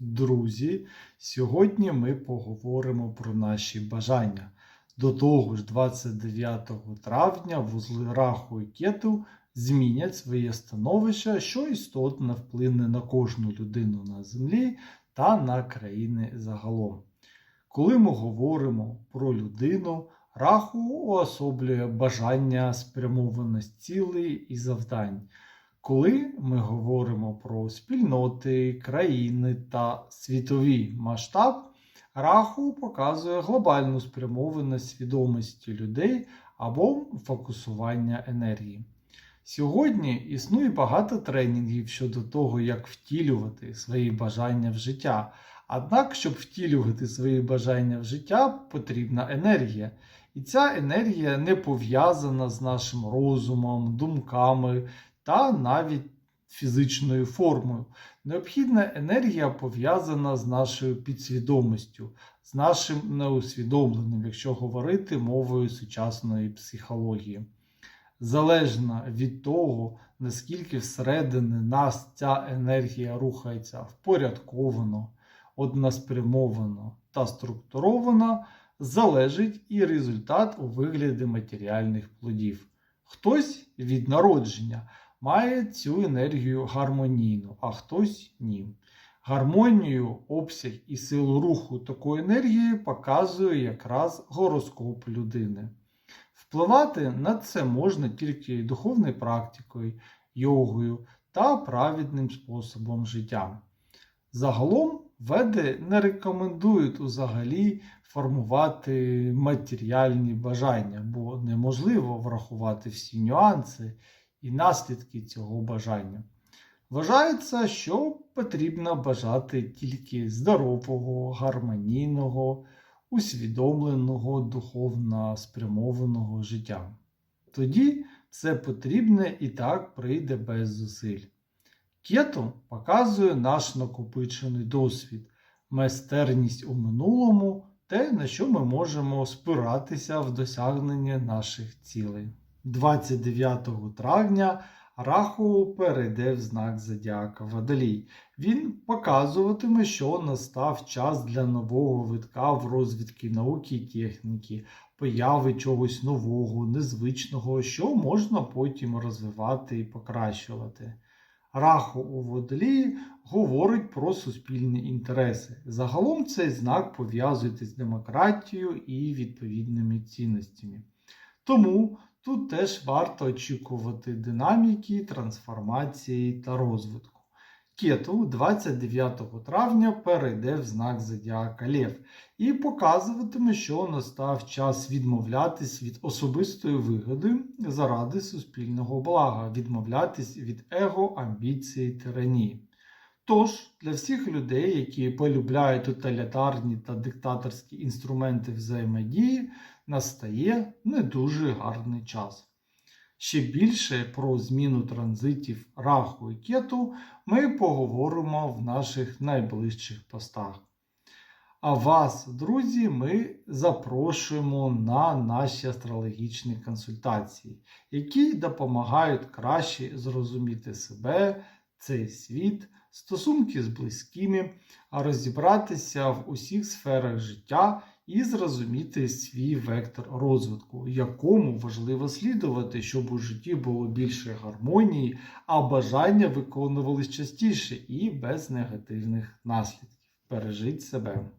Друзі, сьогодні ми поговоримо про наші бажання. До того ж, 29 травня вузли раху і кету змінять своє становище, що істотно вплине на кожну людину на землі та на країни загалом. Коли ми говоримо про людину, раху уособлює бажання спрямованість цілей і завдань. Коли ми говоримо про спільноти, країни та світовий масштаб, раху показує глобальну спрямованість свідомості людей або фокусування енергії. Сьогодні існує багато тренінгів щодо того, як втілювати свої бажання в життя. Однак, щоб втілювати свої бажання в життя, потрібна енергія. І ця енергія не пов'язана з нашим розумом, думками та навіть фізичною формою. Необхідна енергія пов'язана з нашою підсвідомістю, з нашим неусвідомленим, якщо говорити мовою сучасної психології. Залежно від того, наскільки всередини нас ця енергія рухається впорядковано, односпрямовано та структуровано, залежить і результат у вигляді матеріальних плодів. Хтось від народження має цю енергію гармонійну, а хтось ні. Гармонію, обсяг і силу руху такої енергії показує якраз гороскоп людини. Впливати на це можна тільки духовною практикою, йогою та праведним способом життя. Загалом веди не рекомендують взагалі формувати матеріальні бажання, бо неможливо врахувати всі нюанси і наслідки цього бажання. Вважається, що потрібно бажати тільки здорового, гармонійного, усвідомленого, духовно спрямованого життя. Тоді все потрібне і так прийде без зусиль. Кето показує наш накопичений досвід, майстерність у минулому, те, на що ми можемо спиратися в досягненні наших цілей. 29 травня Раху перейде в знак Зодіака Водолій. Він показуватиме, що настав час для нового витка в розвідки науки і техніки, появи чогось нового, незвичного, що можна потім розвивати і покращувати. Раху у водолії говорить про суспільні інтереси. Загалом цей знак пов'язується з демократією і відповідними цінностями. Тому тут теж варто очікувати динаміки, трансформації та розвитку. Кету 29 травня перейде в знак Зодіака Лев і показуватиме, що настав час відмовлятись від особистої вигоди заради суспільного блага, відмовлятись від его, амбіції, тиранії. Тож, для всіх людей, які полюбляють тоталітарні та диктаторські інструменти взаємодії, настає не дуже гарний час. Ще більше про зміну транзитів раху і кету ми поговоримо в наших найближчих постах. А вас, друзі, ми запрошуємо на наші астрологічні консультації, які допомагають краще зрозуміти себе, цей світ, стосунки з близькими, а розібратися в усіх сферах життя і зрозуміти свій вектор розвитку, якому важливо слідувати, щоб у житті було більше гармонії, а бажання виконувались частіше і без негативних наслідків. Бережіть себе.